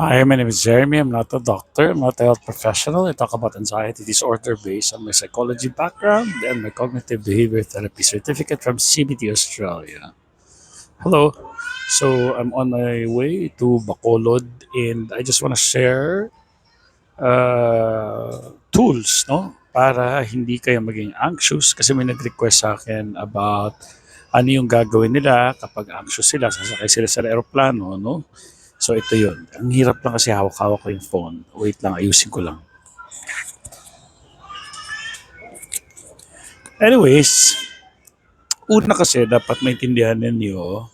Hi, my name is Jeremy. I'm not a doctor. I'm not a health professional. I talk about anxiety disorder based on my psychology background and my cognitive behavior therapy certificate from CBT Australia. Hello. So I'm on my way to Bacolod and I just want to share uh, tools, no? Para hindi kayo maging anxious kasi may nag-request sa akin about ano yung gagawin nila kapag anxious sila, sasakay sila sa aeroplano, no? So ito yun. Ang hirap lang kasi hawak-hawak ko yung phone. Wait lang, ayusin ko lang. Anyways, una kasi dapat maintindihan ninyo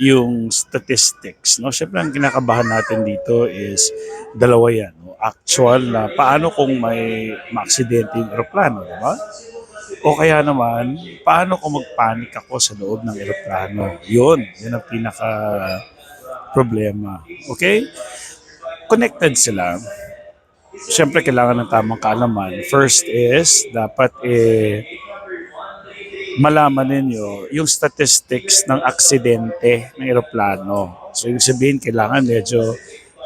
yung statistics. No? Siyempre, ang kinakabahan natin dito is dalawa yan. No? Actual na paano kung may maaksidente yung aeroplano, di ba? O kaya naman, paano kung magpanik ako sa loob ng aeroplano? Yun, yun ang pinaka problema. Okay? Connected sila. Siyempre, kailangan ng tamang kaalaman. First is, dapat eh, malaman ninyo yung statistics ng aksidente ng aeroplano. So, ibig sabihin, kailangan medyo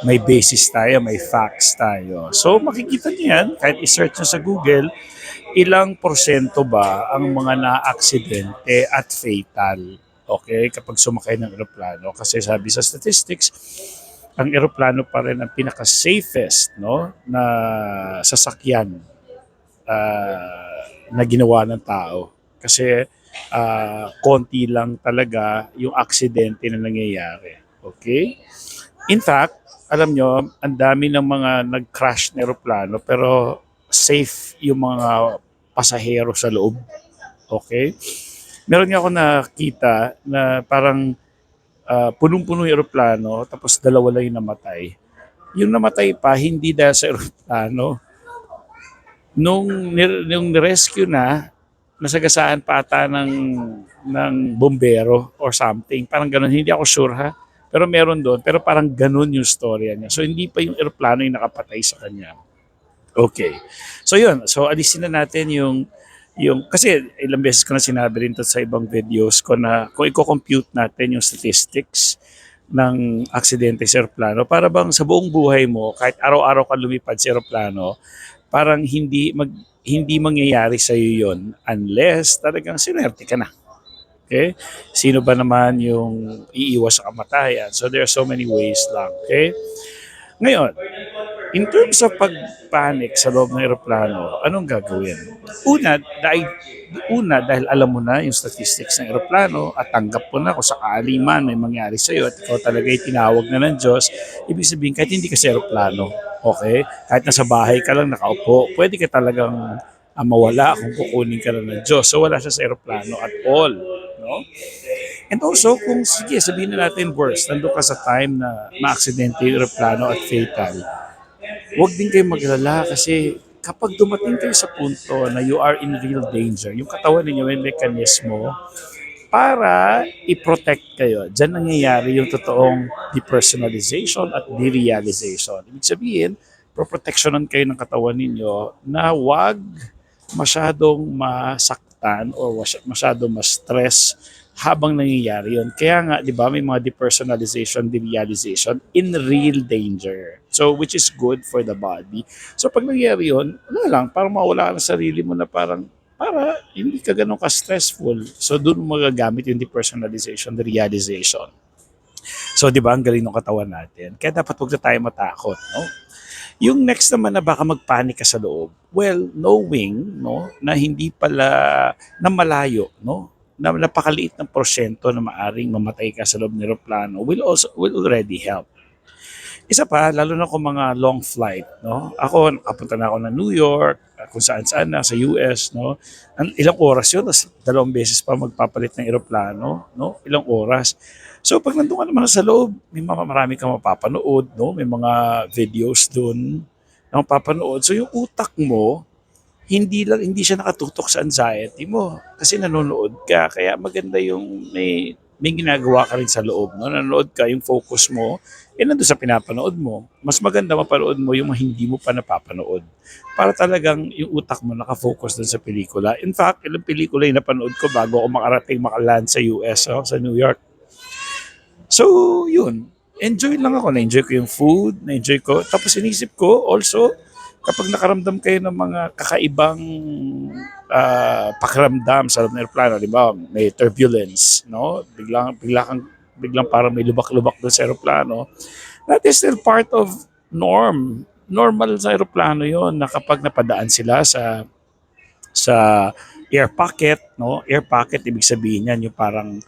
may basis tayo, may facts tayo. So, makikita niyo yan, kahit i-search nyo sa Google, ilang porsyento ba ang mga na-aksidente at fatal. Okay, kapag sumakay ng eroplano. Kasi sabi sa statistics, ang eroplano pa rin ang pinaka-safest no, na sasakyan ah, na ginawa ng tao. Kasi ah, konti lang talaga yung aksidente na nangyayari. Okay? In fact, alam nyo, ang dami ng mga nag-crash na eroplano pero safe yung mga pasahero sa loob. Okay? Meron nga ako nakita na parang ah, punong-puno yung eroplano tapos dalawa lang yung namatay. Yung namatay pa, hindi dahil sa eroplano. Nung, nung rescue na, nasagasaan pa ata ng, ng bombero or something. Parang ganun. Hindi ako sure ha. Pero meron doon. Pero parang ganun yung storya niya. So hindi pa yung eroplano yung nakapatay sa kanya. Okay. So yun. So alisin na natin yung yung kasi ilang beses ko na sinabi rin to sa ibang videos ko na kung i-compute natin yung statistics ng aksidente sa eroplano, para bang sa buong buhay mo, kahit araw-araw ka lumipad sa eroplano, parang hindi mag hindi mangyayari sa iyo 'yon unless talagang sinerte ka na. Okay? Sino ba naman yung iiwas sa kamatayan? So there are so many ways lang. Okay? Ngayon, in terms of pagpanik sa loob ng eroplano, anong gagawin? Una, dahil, una, dahil alam mo na yung statistics ng eroplano at tanggap mo na kung sakali man may mangyari sa iyo at ikaw talaga ay tinawag na ng Diyos, ibig sabihin kahit hindi ka sa eroplano, okay? Kahit nasa bahay ka lang nakaupo, pwede ka talagang ah, mawala kung kukunin ka lang ng Diyos. So wala siya sa eroplano at all. No? And also, kung sige, sabihin na natin worst, nandun ka sa time na ma-aksidente yung aeroplano at fatal, huwag din kayo maglala kasi kapag dumating kayo sa punto na you are in real danger, yung katawan ninyo may mekanismo para i-protect kayo. Diyan nangyayari yung totoong depersonalization at derealization. Ibig sabihin, proprotectionan kayo ng katawan ninyo na wag masyadong masaktan or masyadong ma-stress habang nangyayari yun. Kaya nga, di ba, may mga depersonalization, derealization in real danger. So, which is good for the body. So, pag nangyayari yun, wala lang, parang mawala ka ng sarili mo na parang, para hindi ka ganun ka-stressful. So, doon magagamit yung depersonalization, derealization. So, di ba, ang galing ng katawan natin. Kaya dapat huwag na tayo matakot, no? Yung next naman na baka magpanik ka sa loob, well, knowing no, na hindi pala, na malayo, no, na napakaliit ng porsyento na maaring mamatay ka sa loob ng aeroplano will also will already help. Isa pa, lalo na kung mga long flight, no? Ako, nakapunta na ako ng New York, uh, kung saan saan na, sa US, no? Ang, ilang oras yun, tapos dalawang beses pa magpapalit ng aeroplano, no? Ilang oras. So, pag nandun ka naman sa loob, may mga marami kang mapapanood, no? May mga videos dun na mapapanood. So, yung utak mo, hindi lang hindi siya nakatutok sa anxiety mo kasi nanonood ka. Kaya maganda yung may may ginagawa ka rin sa loob no nanonood ka yung focus mo eh nandun sa pinapanood mo. Mas maganda mapanood mo yung hindi mo pa napapanood. Para talagang yung utak mo nakafocus dun sa pelikula. In fact ilang pelikula yung napanood ko bago ako makarating makaland sa US oh, sa New York. So yun. Enjoy lang ako. Na-enjoy ko yung food, na-enjoy ko. Tapos inisip ko also, kapag nakaramdam kayo ng mga kakaibang ah, pakiramdam sa loob ng aeroplano, di ba? May turbulence, no? Biglang, bigla kang, biglang parang may lubak-lubak doon sa aeroplano. That is still part of norm. Normal sa aeroplano yon na kapag napadaan sila sa sa air pocket, no? Air pocket ibig sabihin yan yung parang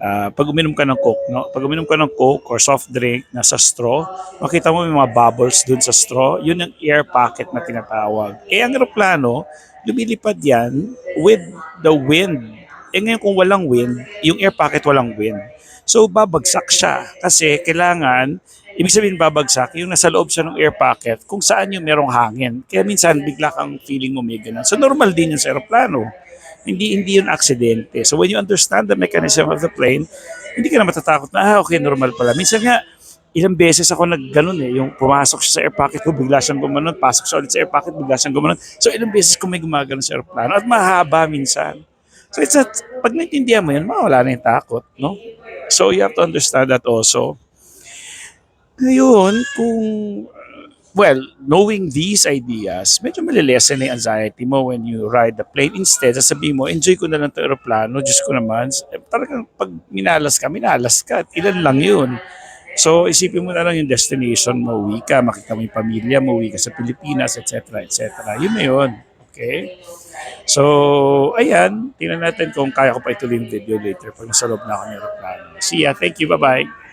ah, pag uminom ka ng Coke, no? Pag uminom ka ng Coke or soft drink na sa straw, makita mo may mga bubbles dun sa straw, yun ang air pocket na tinatawag. Eh ang eroplano, lumilipad yan with the wind. Eh ngayon kung walang wind, yung air pocket walang wind. So babagsak siya kasi kailangan Ibig sabihin babagsak, yung nasa loob siya ng air pocket, kung saan yung merong hangin. Kaya minsan bigla kang feeling mo may ganun. So normal din yun sa aeroplano. Hindi hindi yun aksidente. So when you understand the mechanism of the plane, hindi ka na matatakot na, ah, okay, normal pala. Minsan nga, ilang beses ako nagganon eh, yung pumasok siya sa air pocket ko, bigla siyang gumanon, pasok siya ulit sa air pocket, bigla siyang gumanon. So ilang beses ko may gumagano sa aeroplano at mahaba minsan. So it's a, pag naintindihan mo yun, mawala na yung takot, no? So you have to understand that also. Ngayon, kung, well, knowing these ideas, medyo malilesen na yung anxiety mo when you ride the plane. Instead, sasabihin mo, enjoy ko na lang ito aeroplano, Diyos ko naman. Eh, Talagang pag minalas ka, minalas ka. At ilan lang yun. So, isipin mo na lang yung destination mo, uwi ka, makita mo yung pamilya mo, uwi ka sa Pilipinas, etc. etc. Yun na yun. Okay? So, ayan, tingnan natin kung kaya ko pa ituloy yung video later pag nasa loob na ako ng aeroplano. See ya. Thank you. Bye-bye.